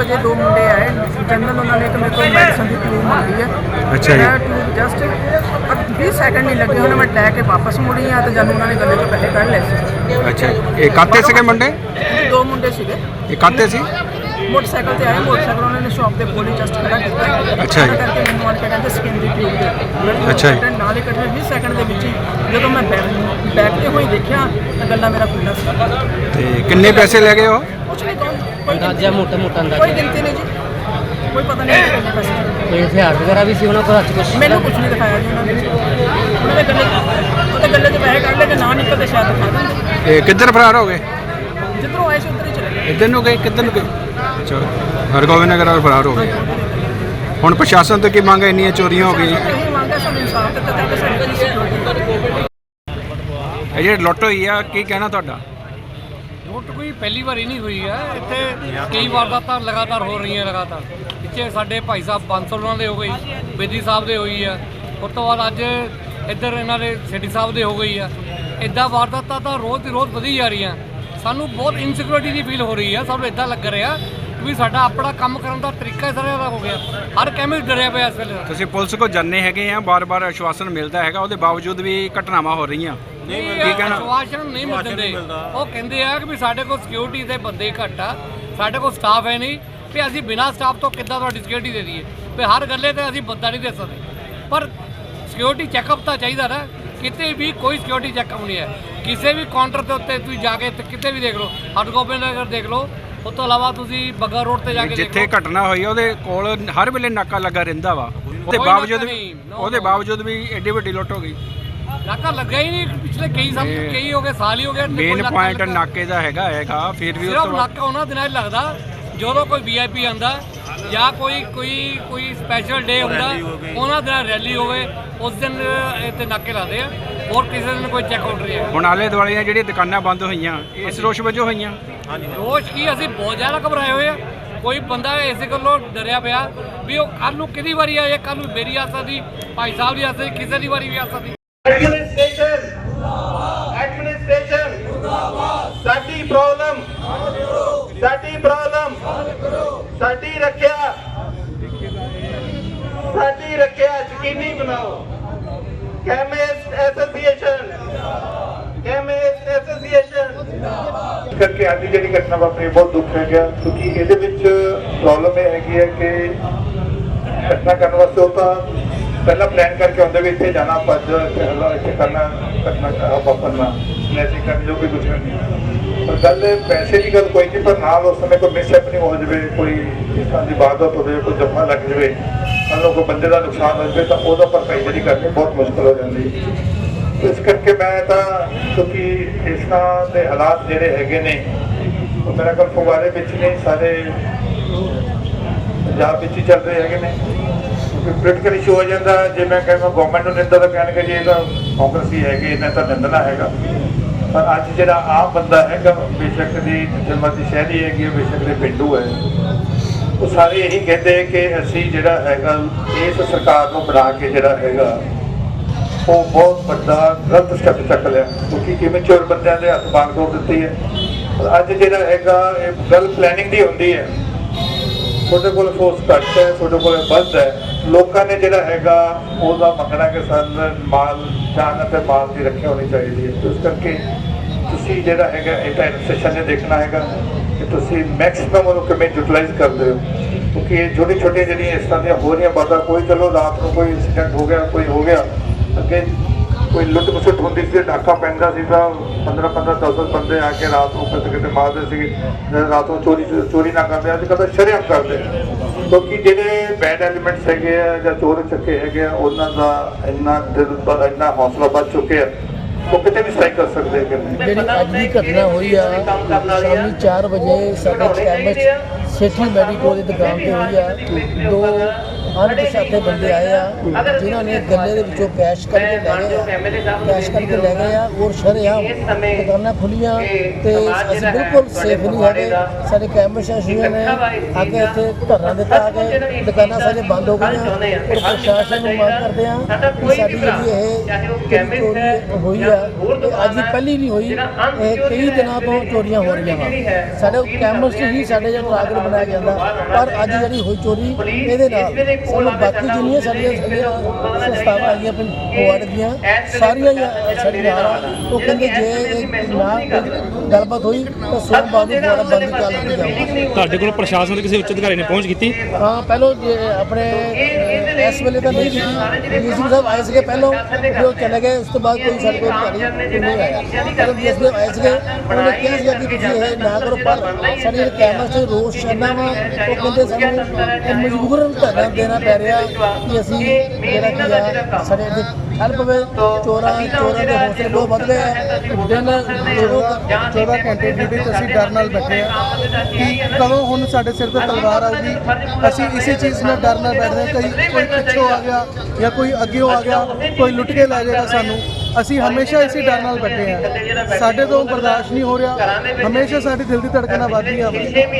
ਵਜੇ ਦੋ ਮੁੰਡੇ ਆਏ। ਜਨਰਲ ਉਹਨਾਂ ਨੇ ਇੱਕ ਮੇਰੇ ਕੋਲ ਮੈਡੀਸਨ ਦੀ ਟਿਊਬ ਮੰਗੀ ਹੈ। ਅੱਛਾ ਜੀ। ਟਿਊਬ ਜਸਟ 20 ਸੈਕਿੰਡ ਨਹੀਂ ਲੱਗੇ ਉਹਨੇ ਮੈਂ ਲੈ ਕੇ ਵਾਪਸ ਮੁੜੀ ਆ ਤੇ ਜਦ ਉਹਨਾਂ ਨੇ ਗੱਲੇ ਤੋਂ ਪੈਸੇ ਕੱਢ ਲਏ ਸੀ। ਅੱਛਾ ਇਹ ਕਾਤੇ ਸੀਗੇ ਮੁੰਡੇ? ਦੋ ਮੁੰਡੇ ਸੀਗੇ। ਇਹ ਕਾਤੇ ਸੀ? ਮੋਟਰਸਾਈਕਲ ਤੇ ਆਏ ਮੋਟਰਸਾਈਕਲ ਉਹਨਾਂ ਨੇ ਸ਼ਾਪ ਦੇ ਕੋਲ ਜਸਟ ਖੜਾ ਕੀਤਾ। ਅੱਛਾ ਜੀ। ਕਰਕੇ ਮੈਨੂੰ ਆਣ ਕੇ ਕਹਿੰਦੇ ਸਕਿਨ ਦੀ ਟਿਊਬ ਦੇ ਅੱਛਾ ਜੀ। ਨਾਲ ਹੀ ਕੱਢੇ 20 ਸੈਕਿੰਡ ਦੇ ਵਿੱਚ ਜਦੋਂ ਮੈਂ ਬੈਕ ਤੇ ਹੋਈ ਦੇਖਿਆ ਤਾਂ ਗੱਲਾ ਮੇਰਾ ਖੁੱਲਾ ਸੀ। ਤੇ ਕਿੰਨੇ ਪੈਸੇ ਲੈ ਗਏ ਉਹ? ਕੁਛ ਨਹੀਂ ਕੋਈ ਅੰਦਾਜ਼ਾ ਮੋਟਾ ਮੋਟਾ ਕੋਈ ਅੰਦਾਜ਼ਾ ਗਿਣਤੀ ਨਹੀਂ ਜੀ। ਕੋਈ ਪਤਾ ਨਹੀਂ ਕਿੰਨੇ ਪੈਸੇ ਕੋਈ ਹਥਿਆਰ ਵਗੈਰਾ ਵੀ ਸੀ ਉਹਨਾਂ ਕੋਲ ਹੱਥ ਕੁਛ? ਮੈਨੂੰ ਕੁਝ ਨਹੀਂ ਦਿਖਾਇਆ ਜੀ ਉਹਨਾਂ ਨੇ। ਉਹਨਾਂ ਦੇ ਗੱਲੇ ਉਹਦੇ ਗੱਲੇ 'ਚ ਪੈਸੇ ਕੱਢ ਲਏ ਜੇ ਨਾ ਨਿਕਲਦੇ ਸ਼ਾਇਦ ਦਿਖਾ ਦਿੰਦੇ। ਇਹ ਕਿੱਧਰ ਫਰਾਰ ਹੋ ਗਏ? ਜਿੱਧਰੋਂ ਆਏ ਸੀ ਉੱਧਰ ਹੀ ਚਲੇ ਗਏ। ਇੱਧਰ ਨੂੰ ਗਏ ਕਿੱਧਰ ਨੂੰ ਗਏ? ਅੱਛਾ ਹਰਗੋਬਿੰਦ ਨਗਰ ਵਾਲੇ ਫਰਾਰ ਹੋ ਗਏ। ਹੁਣ ਪ੍ਰਸ਼ਾਸਨ ਤੋਂ ਕੀ ਮੰਗ ਹੈ? ਇੰਨੀਆਂ ਚੋਰੀਆਂ ਹੋ ਗਈਆਂ। ਇਹ ਮੰਗਦਾ ਸਾਨੂੰ ਇਨਸਾਫ ਦਿੱਤਾ ਜਾਵੇ ਸਾਡੀ ਸਿਕਿਉਰਿਟੀ ਇਹ ਜਿਹੜੇ ਲੁੱਟ ਹੋਈ ਆ ਕੀ ਕਹਿਣਾ ਤੁਹਾਡਾ? ਲੁੱਟ ਕੋਈ ਪਹਿਲੀ ਵਾਰੀ ਨਹੀਂ ਹੋਈ ਹੈ। ਇੱਥੇ ਕਈ ਵਾਰਦਾਤਾਂ ਲਗਾਤਾਰ ਹੋ ਰਹੀਆਂ ਲਗਾਤਾਰ। ਪਿੱਛੇ ਸਾਡੇ ਭਾਈ ਸਾਹਿਬ ਬਾਂਸਲਾਂ ਦੇ ਹੋ ਗਈ ਬੇਦੀ ਸਾਹਿਬ ਦੇ ਹੋਈ ਆ ਉਸ ਤੋਂ ਬਾਅਦ ਅੱਜ ਇੱਧਰ ਇਹਨਾਂ ਦੇ ਸਿਟੀ ਸਾਹਿਬ ਦੇ ਹੋ ਗਈ ਆ ਇਦਾਂ ਵਾਰਦਾਤਾਂ ਤਾਂ ਰੋਜ਼ ਦੀ ਰੋਜ਼ ਵਧੀ ਜਾ ਰਹੀਆਂ। ਸਾਨੂੰ ਬਹੁਤ ਇਨਸਿਕਿਉਰਿਟੀ ਦੀ ਫੀਲ ਹੋ ਰਹੀ ਆ ਸਾਨੂੰ ਇਦਾਂ ਲੱਗ ਰਿਹਾ ਵੀ ਸਾਡਾ ਆਪਣਾ ਕੰਮ ਕਰਨ ਦਾ ਤਰੀਕਾ ਹੀ ਸਾਰਿਆਂ ਦਾ ਹੋ ਗਿਆ। ਹਰ ਕੈਮਿਸਟ ਡਰਿਆ ਪਿਆ ਇਸ ਵੇਲੇ ਤੁਸੀਂ ਪੁਲਿਸ ਕੋ ਜਾਣੇ ਹੈਗੇ ਆ, ਬਾਰ-ਬਾਰ ਆਸ਼ਵਾਸਨ ਮਿਲਦਾ ਹੈਗਾ। ਉਹਦੇ ਬਾਵਜੂਦ ਵੀ ਘਟਨਾਵਾਂ ਹੋ ਰਹੀਆਂ। ਕੀ ਕਹਿਣਾ? ਆਸ਼ਵਾਸਨ ਨਹੀਂ ਮਿਲਦੇ। ਉਹ ਕਹਿੰਦੇ ਆ ਕਿ ਵੀ ਸਾਡੇ ਕੋਲ ਸਿਕਿਉਰਿਟੀ ਦੇ ਬੰਦੇ ਘੱਟ ਆ। ਸਾਡੇ ਕੋਲ ਸਟਾਫ ਹੈ ਨਹੀਂ। ਵੀ ਅਸੀਂ ਬਿਨਾਂ ਸਟਾਫ ਤੋਂ ਕਿੱਦਾਂ ਤੁਹਾਡੀ ਸਿਕਿਉਰਿਟੀ ਦੇ ਦਈਏ? ਵੀ ਹਰ ਗੱਲੇ ਤੇ ਅਸੀਂ ਬੰਦਾ ਨਹੀਂ ਦੇ ਸਕਦੇ। ਪਰ ਸਿਕਿਉਰਿਟੀ ਚੈੱਕਅਪ ਤਾਂ ਚਾਹੀਦਾ ਨਾ। ਕਿਤੇ ਵੀ ਕੋਈ ਸਿਕਿਉਰਿਟੀ ਚੈੱਕਅਪ ਨਹੀਂ ਹੈ। ਕਿਸੇ ਵੀ ਕਾਊਂਟਰ ਦੇ ਉੱਤੇ ਤੁਸੀਂ ਜਾ ਕੇ ਤੇ ਕਿਤੇ ਵੀ ਦੇਖ ਲਓ। ਹਰਗੋਬਿੰਦ ਨਗਰ ਦੇਖ ਲਓ। ਉਸ ਤੋਂ ਇਲਾਵਾ ਤੁਸੀਂ ਬੱਗਾ ਰੋਡ ਤੇ ਜਾ ਕੇ ਦੇਖ ਜਿੱਥੇ ਲਓ ਘਟਨਾ ਹੋਈ ਆ ਉਹਦੇ ਕੋਲ ਹਰ ਵੇਲੇ ਨਾਕਾ ਲੱਗਾ ਰਹਿੰਦਾ ਵਾ। ਉਹਦੇ ਕੋਈ ਬਾਵਜੂਦ ਵੀ ਨਹੀਂ, no, ਉਹਦੇ no. ਬਾਵਜੂਦ ਵੀ ਐਡੀ ਵੱਡੀ ਲੁੱਟ ਹੋ ਗਈ। ਨਾਕਾ ਲੱਗਾ ਹੀ ਨਹੀਂ ਪਿਛਲੇ ਕਈ ਸਾਲ ਇਹ ਕਈ ਹੋ ਗਏ ਸਾਲ ਹੀ ਹੋ ਗਏ ਕੋਈ ਮੇਨ ਨਾਕਾ ਪੁਆਇੰਟ ਲੱਗਾ। ਨਾਕੇ ਦਾ ਹੈਗਾ ਹੈਗਾ ਫਿਰ ਵੀ ਉਸ ਸਿਰਫ ਤੋਂ ਬਾਅਦ ਨਾਕਾ ਉਹਨਾਂ ਦਿਨਾਂ 'ਚ ਲੱਗਦਾ ਜਦੋਂ ਕੋਈ ਵੀਆਈਪੀ ਆਂਦਾ ਜਾਂ ਕੋਈ ਕੋਈ ਕੋਈ ਸਪੈਸ਼ਲ ਡੇ ਹੁੰਦਾ ਉਹਨਾਂ ਦਿਨਾਂ ਰੈਲੀ ਹੋਵੇ ਉਸ ਦਿਨ ਇੱਥੇ ਨਾਕੇ ਲਾਦੇ ਆ ਹੋਰ ਕਿਸੇ ਦਿਨ ਕੋਈ ਚੈੱਕ ਆਊਟ ਨਹੀਂ ਹੈ। ਹੁਣ ਆਲੇ ਦੁਆਲੇ ਦੀਆਂ ਜਿਹੜੀਆਂ ਦੁਕਾਨਾਂ ਬੰਦ ਹੋਈਆਂ ਇਸ ਰੋਸ਼ ਵਜੋਂ ਹੋਈਆਂ। ਰੋਜ਼ ਕੀ ਅਸੀਂ ਬਹੁਤ ਜ਼ਿਆਦਾ ਘਬਰਾਏ ਹੋਏ ਆ। ਕੋਈ ਬੰਦਾ ਇਸੇ ਗੱਲੋਂ ਡਰਿਆ ਪਿਆ ਵੀ ਉਹ ਕੱਲ ਨੂੰ ਕਿਹਦੀ ਵਾਰੀ ਆ ਜਾਂ ਕੱਲ ਨੂੰ ਮੇਰੀ ਆ ਸਕਦੀ ਭਾਈ ਸਾਹਿਬ ਦੀ ਆ ਸਕਦੀ ਕਿਸੇ ਦੀ ਵਾਰੀ ਵੀ ਆ ਸਕਦੀ ਪ੍ਰੋਬਲਮ ਸਾਡੀ ਪ੍ਰੋਬਲਮ ਸਾਡੀ ਰੱਖਿਆ। ਸਾਡੀ ਰੱਖਿਆ, ਯਕੀਨੀ ਬਣਾਓ। ਕੈਮਿਸਟ ਐਸੋਸੀਏਸ਼ਨ ਕੈਮਿਸਟ ਐਸੋਸੀਏਸ਼ਨ ਕਰਕੇ ਅੱਜ ਜਿਹੜੀ ਘਟਨਾ ਵਾਪਰੀ, ਬਹੁਤ ਦੁੱਖ ਹੈ ਗਿਆ, ਕਿਉਂਕਿ ਇਹਦੇ ਵਿੱਚ ਪ੍ਰੋਬਲਮ ਇਹ ਹੈਗੀ ਹੈ ਕਿ ਘਟਨਾ ਕਰਨ ਵਾਸਤੇ ਉਹ ਤਾਂ ਪਹਿਲਾਂ ਪਲਾਨ ਕਰਕੇ ਆਉਂਦੇ ਵੀ ਇੱਥੇ ਜਾਣਾ, ਭੱਜ, ਇੱਥੇ ਹੱਲਾ ਇੱਥੇ ਕਰਨਾ, ਘਟਨਾ ਵਾਪਰਨਾ। ਨੈਸੀ ਕਰਨ ਜੋ ਕੋਈ ਕੁਝ ਨਹੀਂ। ਗੱਲ ਪੈਸੇ ਦੀ ਗੱਲ ਕੋਈ ਨਹੀਂ, ਪਰ ਨਾਲ ਉਸ ਸਮੇਂ ਕੋਈ ਮਿਸਹੈਪਨਿੰਗ ਹੋ ਜਾਵੇ, ਕੋਈ ਇਸ ਤਰ੍ਹਾਂ ਦੀ ਵਾਰਦਾਤ ਹੋ ਜਾਵੇ, ਕੋਈ ਜਮਾ ਲੱਗ ਜਾਵੇ ਮੰਨ ਕੋਈ ਬੰਦੇ ਦਾ ਨੁਕਸਾਨ ਹੋ ਜਾਵੇ, ਤਾਂ ਉਹਦਾ ਭਰਪਾਈ ਜਿਹੜੀ ਕਰਨੀ ਬਹੁਤ ਮੁਸ਼ਕਲ ਹੋ ਜਾਂਦੀ ਇਸ ਕਰਕੇ ਮੈਂ ਤਾਂ, ਕਿਉਂਕਿ ਇਸ ਤਰ੍ਹਾਂ ਦੇ ਹਾਲਾਤ ਜਿਹੜੇ ਹੈਗੇ ਨੇ, ਉਹ ਮੇਰਾ ਕੋਲ ਫੁਵਾਰੇ ਵਿੱਚ ਨਹੀਂ ਸਾਰੇ ਪੰਜਾਬ ਵਿੱਚ ਹੀ ਚੱਲ ਰਹੇ ਹੈਗੇ ਨੇ। ਪੋਲੀਟੀਕਲ ਇਸ਼ੂ ਹੋ ਜਾਂਦਾ, ਜੇ ਮੈਂ ਕਹਿੰਦਾ ਗਵਰਨਮੈਂਟ ਨੂੰ ਨਿੰਦਾ ਤਾਂ ਕਹਿਣਗੇ, ਜੀ ਇਹ ਤਾਂ ਕਾਂਗਰਸੀ ਹੈਗੇ ਇਹਨਾਂ ਤਾਂ ਨਿੰਦਣਾ ਹੈਗਾ। ਪਰ ਅੱਜ ਜਿਹੜਾ ਆਮ ਬੰਦਾ ਹੈਗਾ ਬੇਸ਼ੱਕ ਦੀ ਜਨਮਤੀ ਸ਼ਹਿਰੀ ਹੈਗੀ ਹੈ ਬੇਸ਼ੱਕ ਦੇ ਪਿੰਡੂ ਹੈ। ਉਹ ਸਾਰੇ ਇਹੀ ਕਹਿੰਦੇ ਕਿ ਅਸੀਂ ਜਿਹੜਾ ਹੈਗਾ, ਇਸ ਸਰਕਾਰ ਨੂੰ ਬਣਾ ਕੇ ਜਿਹੜਾ ਹੈਗਾ, ਉਹ ਬਹੁਤ ਵੱਡਾ ਗਲਤ ਸਟੈਪ ਚੱਕ ਲਿਆ। ਕਿਉਂਕਿ ਕਿਵੇਂ ਚੋਰ ਬੰਦਿਆਂ ਦੇ ਹੱਥ ਬਾਗ ਤੋੜ ਦਿੱਤੀ ਹੈ। ਅੱਜ ਜਿਹੜਾ ਹੈਗਾ, ਇਹ ਗੱਲ ਪਲੈਨਿੰਗ ਦੀ ਹੁੰਦੀ ਹੈ। ਤੁਹਾਡੇ ਕੋਲ ਫੋਰਸ ਘੱਟ ਹੈ, ਤੁਹਾਡੇ ਕੋਲ ਵੱਧ ਹੈ। ਲੋਕਾਂ ਨੇ ਜਿਹੜਾ ਹੈਗਾ, ਉਹਦਾ ਮੰਗਣਾ ਕਿ ਸਾਨੂੰ ਮਾਲ, ਜਾਨ ਅਤੇ ਮਾਲ ਦੀ ਰੱਖਿਆ ਹੋਣੀ ਚਾਹੀਦੀ ਹੈ। ਇਸ ਕਰਕੇ ਤੁਸੀਂ ਜਿਹੜਾ ਹੈਗਾ ਇਹ ਤਾਂ ਸੈਸ਼ਨ ਨੇ ਦੇਖਣਾ ਹੈਗਾ ਕਿ ਤੁਸੀਂ ਮੈਕਸਿਮਮ ਉਹਨੂੰ ਕਿਵੇਂ ਯੂਟਿਲਾਈਜ਼ ਕਰਦੇ ਹੋ। ਕਿਉਂਕਿ ਇਹ ਛੋਟੀ ਛੋਟੀ ਜਿਹੜੀਆਂ ਇਸ ਤਰ੍ਹਾਂ ਦੀਆਂ ਹੋ ਰਹੀਆਂ ਬਾਤਾਂ, ਕੋਈ ਚਲੋ ਰਾਤ ਨੂੰ ਕੋਈ ਇਨਸੀਡੈਂਟ ਹੋ ਗਿਆ, ਕੋਈ ਹੋ ਗਿਆ, ਅੱਗੇ ਕੋਈ ਲੁੱਟ ਖਸੁੱਟ ਹੁੰਦੀ ਸੀ ਡਾਕਾ ਪੈਂਦਾ ਸੀ ਤਾਂ 15 15 10 10 ਬੰਦੇ ਆ ਕੇ ਰਾਤ ਨੂੰ ਕਿਤੇ ਕਿਤੇ ਮਾਰਦੇ ਸੀ ਰਾਤ ਨੂੰ ਚੋਰੀ ਚੋਰੀ ਨਾ ਕਰਦੇ ਅੱਜ ਕੱਲ੍ਹ ਸ਼ਰੇਆਮ ਕਰਦੇ ਕਿਉਂਕਿ ਜਿਹੜੇ ਬੈਡ ਐਲੀਮੈਂਟਸ ਹੈਗੇ ਆ ਜਾਂ ਚੋਰ ਚੱਕੇ ਹੈਗੇ ਆ ਉਹਨਾਂ ਦਾ ਇੰਨਾ ਦਿਲ ਪਰ ਇੰਨਾ ਹੌਸਲਾ ਵੱਧ ਚੁੱਕਿਆ ਉਹ ਕਿਤੇ ਵੀ ਸਟ੍ਰਾਈਕ ਕਰ ਸਕਦੇ ਨੇ। ਜਿਹੜੀ ਅੱਜ ਦੀ ਘਟਨਾ ਹੋਈ ਆ ਸ਼ਾਮੀ 4 ਵਜੇ ਸਾਡੇ ਕੈਂਪਸ ਸੇਠੀ ਮੈਡੀਕੋ ਦੀ ਦੁਕਾਨ ਤੇ ਹੋਈ ਆ। ਦੋ ਅਣਪਛਾਤੇ ਬੰਦੇ ਆਏ ਆ, ਜਿਨ੍ਹਾਂ ਨੇ ਗੱਲੇ ਦੇ ਵਿੱਚੋਂ ਕੈਸ਼ ਕੱਢ ਲੈ ਗਏ ਆ ਕੈਸ਼ ਕੱਢ ਲੈ ਗਏ ਆ, ਔਰ ਸ਼ਰੇਆਮ ਦੁਕਾਨਾਂ ਖੁੱਲੀਆਂ ਤੇ ਅਸੀਂ ਬਿਲਕੁਲ ਸੇਫ ਨਹੀਂ ਹੈਗੇ। ਸਾਡੇ ਕੈਮਰੇ ਸ਼ਾਸ਼ੀਆਂ ਨੇ, ਆ ਇੱਥੇ ਧਰਨਾ ਦਿੱਤਾ ਆ ਕੇ ਦੁਕਾਨਾਂ ਸਾਰੇ ਬੰਦ ਹੋ ਗਈਆਂ। ਔਰ ਪ੍ਰਸ਼ਾਸਨ ਨੂੰ ਮੰਗ ਕਰਦੇ ਆ ਕਿ ਸਾਡੀ ਜਿਹੜੀ ਇਹ ਚੋਰੀ ਹੋਈ ਆ ਅੱਜ ਦੀ ਪਹਿਲੀ ਨਹੀਂ ਹੋਈ, ਇਹ ਕਈ ਦਿਨਾਂ ਤੋਂ ਚੋਰੀਆਂ ਹੋ ਰਹੀਆਂ ਵਾ। ਸਾਡੇ ਕੈਮਰਸ ਹੀ ਸਾਡੇ ਜਿਹੜਾ ਟਾਰਗੇਟ ਬਣਾਇਆ ਜਾਂਦਾ, ਪਰ ਅੱਜ ਜਿਹੜੀ ਹੋਈ ਚੋਰੀ, ਇਹਦੇ ਨਾਲ ਸਾਨੂੰ ਬਾਕੀ ਜਿੰਨੀਆਂ ਸਾਡੀਆਂ ਸਾਡੀਆਂ ਸੰਸਥਾਵਾਂ ਆਈਆਂ ਵਾਰਡ ਦੀਆਂ ਸਾਰੀਆਂ ਹੀ ਸਾਡੀ ਨਾਲ ਆ। ਉਹ ਕਹਿੰਦੇ ਜੇ ਇਹ ਨਾ ਕੋਈ ਗੱਲਬਾਤ ਹੋਈ ਤਾਂ ਸੋਮਵਾਰ ਨੂੰ ਦੁਆਰਾ ਬੰਦ ਕਰ ਦਿੱਤੀ ਜਾਊਗੀ। ਤੁਹਾਡੇ ਕੋਲ ਪ੍ਰਸ਼ਾਸਨ ਦੇ ਕਿਸੇ ਉੱਚ ਅਧਿਕਾਰੀ ਨੇ ਪਹੁੰਚ ਕੀਤੀ? ਹਾਂ ਪਹਿਲੋਂ ਜੇ ਆਪਣੇ ਇਸ ਵੇਲੇ ਤਾਂ ਨਹੀਂ ਡੀਸੀ ਸਾਹਿਬ ਆਏ ਸੀਗੇ ਪਹਿਲੋਂ ਉਹ ਚਲੇ ਗਏ। ਉਸ ਤੋਂ ਬਾਅਦ ਕੋਈ ਸਾਡੇ ਕੋਲ ਅਧਿਕਾਰੀ ਨਹੀਂ ਆਇਆ। ਪਹਿਲਾਂ ਡੀਸੀ ਸਾਹਿਬ ਆਏ ਸੀਗੇ, ਉਹਨਾਂ ਨੇ ਕਿਹਾ ਸੀਗਾ ਕਿ ਤੁਸੀਂ ਇਹ ਨਾ ਕਰੋ ਪਰ ਸਾਡੇ ਕੈਮਰਾ 'ਚ ਰੋਜ਼ ਛੱਡਣਾ ਵਾ, ਉਹ ਕਹਿੰਦੇ ਸਾਨੂੰ ਮਜਬੂਰਨ ਧਰਨਾ ਦੇਣਾ ਪੈ ਰਿਹਾ ਕਿ ਅਸੀਂ ਜਿਹੜਾ ਕੀ ਆ, ਸਾਡੇ ਠੱਲ ਪਵੇ ਚੋਰਾਂ ਚੋਰਾਂ ਦੇ ਹੌਸਲੇ ਬਹੁਤ ਵੱਧ ਗਏ ਆ। ਦਿਨ ਜਦੋਂ 14 ਘੰਟੇ ਡਿਊਟੀ 'ਚ ਅਸੀਂ ਡਰ ਨਾਲ ਬੈਠੇ ਆ। ਕਿ ਕਦੋਂ ਹੁਣ ਸਾਡੇ ਸਿਰ ਤੇ ਤਲਵਾਰ ਆਊਗੀ ਅਸੀਂ ਇਸੇ ਚੀਜ਼ ਨਾਲ ਡਰ ਨਾਲ ਬੈਠਦੇ ਹਾਂ ਕਈ ਕੋਈ ਪਿੱਛੋਂ ਆ ਗਿਆ ਜਾਂ ਕੋਈ ਅੱਗੇੋਂ ਆ ਗਿਆ ਕੋਈ ਲੁੱਟ ਕੇ ਲੈ ਜਾਏਗਾ ਸਾਨੂੰ। ਅਸੀਂ ਹਮੇਸ਼ਾ ਇਸੇ ਡਰ ਨਾਲ ਬੈਠੇ ਆ। ਸਾਡੇ ਤੋਂ ਬਰਦਾਸ਼ਤ ਨਹੀਂ ਹੋ ਰਿਹਾ। ਹਮੇਸ਼ਾ ਸਾਡੀ ਦਿਲ ਦੀ ਧੜਕਣਾਂ ਵੱਧਦੀਆਂ